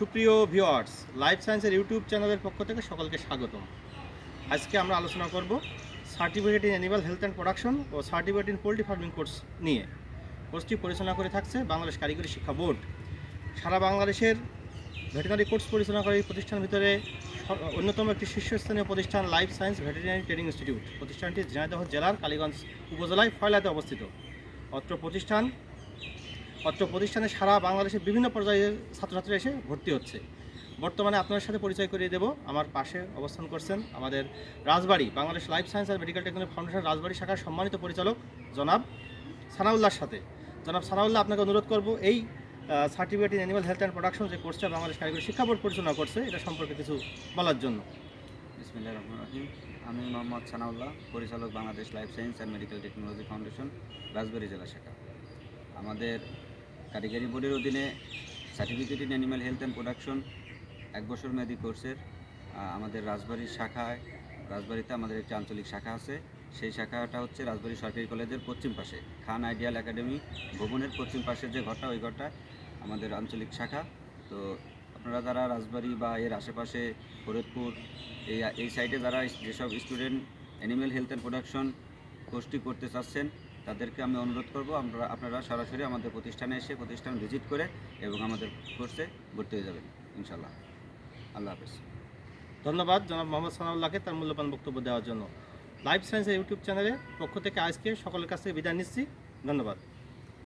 সুপ্রিয় viewers life সায়েন্সের YouTube চ্যানেলের পক্ষ থেকে সকলকে স্বাগতম। আজকে আমরা আলোচনা করব certificate in animal health and production O certificate in poultry farming course নিয়ে। কোর্সটি পরিচালনা করে থাকছে বাংলাদেশ কারিগরি শিক্ষা বোর্ড। সারা বাংলাদেশের ভেটেরিনারি কোর্স পরিচালনা করে এই প্রতিষ্ঠানের ভিতরে অন্যতম একটি শীর্ষস্থানীয় প্রতিষ্ঠান life science veterinary training institute প্রতিষ্ঠানটি ঝিনাইদহ জেলার কালীগঞ্জ উপজেলায় ফয়লাতে অবস্থিত। অত্র প্রতিষ্ঠান অত্র প্রতিষ্ঠানে সারা বাংলাদেশের বিভিন্ন পর্যায়ের ছাত্রছাত্রীরা এসে ভর্তি হচ্ছে। বর্তমানে আপনার সাথে পরিচয় করিয়ে দেব। আমার পাশে অবস্থান করছেন আমাদের রাজবাড়ি, বাংলাদেশ লাইফ সায়েন্স আর মেডিকেল টেকনোলজি ফাউন্ডেশন রাজবাড়ি শাখার সম্মানিত পরিচালক জনাব সানাউল্লাহর সাথে। জনাব সানাউল্লাহ, আপনাকে অনুরোধ করব, এই certificate in animal health and production যে কোর্সটা বাংলাদেশ কারিগরি শিক্ষা বোর্ড পরিচালনা করছে, এটা সম্পর্কে কিছু বলার জন্য। বিসমিল্লাহ রহমান রাহিম। আমি মোহাম্মদ সানাউল্লাহ, পরিচালক Bangladesh life science and medical technology foundation, Rajbari জেলা শাখা। আমাদের কারিগরি বোর্ডের অধীনে certificate in animal health and production এক বছর মেয়াদী কোর্সের আমাদের রাজবাড়ির শাখায়, রাজবাড়িতে আমাদের একটি আঞ্চলিক শাখা আছে। সেই শাখাটা হচ্ছে রাজবাড়ী সরকারি কলেজের পশ্চিম পাশে। খান আইডিয়াল একাডেমি ভবনের পশ্চিম পাশের যে ঘরটা, ওই ঘরটা আমাদের আঞ্চলিক শাখা। তো আপনারা যারা রাজবাড়ি বা এর আশেপাশে ফরিদপুর, এই এই সাইডে যারা যেসব student animal health and production কোর্সটি করতে চাচ্ছেন তাদেরকে আমি অনুরোধ করব, আমরা, আপনারা সরাসরি আমাদের প্রতিষ্ঠানে এসে প্রতিষ্ঠান ভিজিট করে এবং আমাদের কোর্সে ভর্তি হয়ে যাবেন ইনশাল্লাহ আল্লাহ হাফেজ। ধন্যবাদ জনাব মোহাম্মদ সানাউল্লাহকে তার মূল্যবান বক্তব্য দেওয়ার জন্য। লাইফ সায়েন্সের ইউটিউব চ্যানেলের পক্ষ থেকে আজকে সকলের কাছে বিদায় নিচ্ছি। ধন্যবাদ।